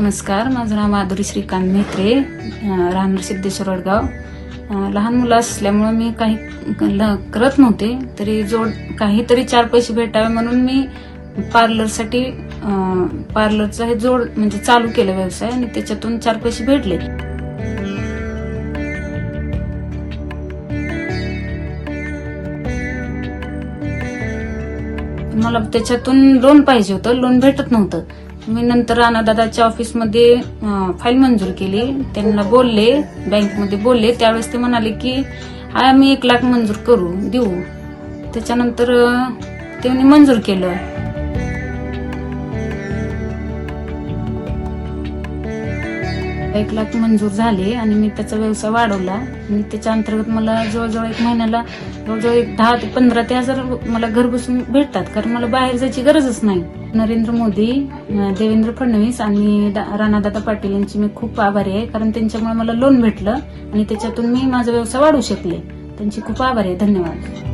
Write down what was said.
नमस्कार माझं नाव माधुरी श्रीकांत मेत्रे राहणार सिद्धेश्वर वडगाव. लहान मुलं असल्यामुळं मी काही ल- करत नव्हते तरी जोड काहीतरी चार पैसे भेटावे म्हणून मी पार्लरसाठी पार्लरचा हे जोड म्हणजे चालू केलं व्यवसाय आणि त्याच्यातून चार पैसे भेटले. मला त्याच्यातून लोन पाहिजे होतं लोन भेटत नव्हतं. मी नंतर राणादादाच्या ऑफिसमध्ये फाईल मंजूर केली. त्यांना बोलले बँकमध्ये बोलले. त्यावेळेस ते म्हणाले की हा आम्ही एक लाख मंजूर करू देऊ. त्याच्यानंतर त्यांनी मंजूर केलं. एक लाख मंजूर झाले आणि मी त्याचा व्यवसाय वाढवला. आणि त्याच्या अंतर्गत मला जवळजवळ एक महिन्याला जवळजवळ एक दहा ते पंधरा ते हजार मला घर बसून भेटतात. कारण मला बाहेर जायची गरजच नाही. नरेंद्र मोदी देवेंद्र फडणवीस आणि दा- राणादादा पाटील यांची मी खूप आभारी आहे. कारण त्यांच्यामुळे मला लोन भेटलं आणि त्याच्यातून मी माझा व्यवसाय वाढवू शकले. त्यांची खूप आभारी आहे. धन्यवाद.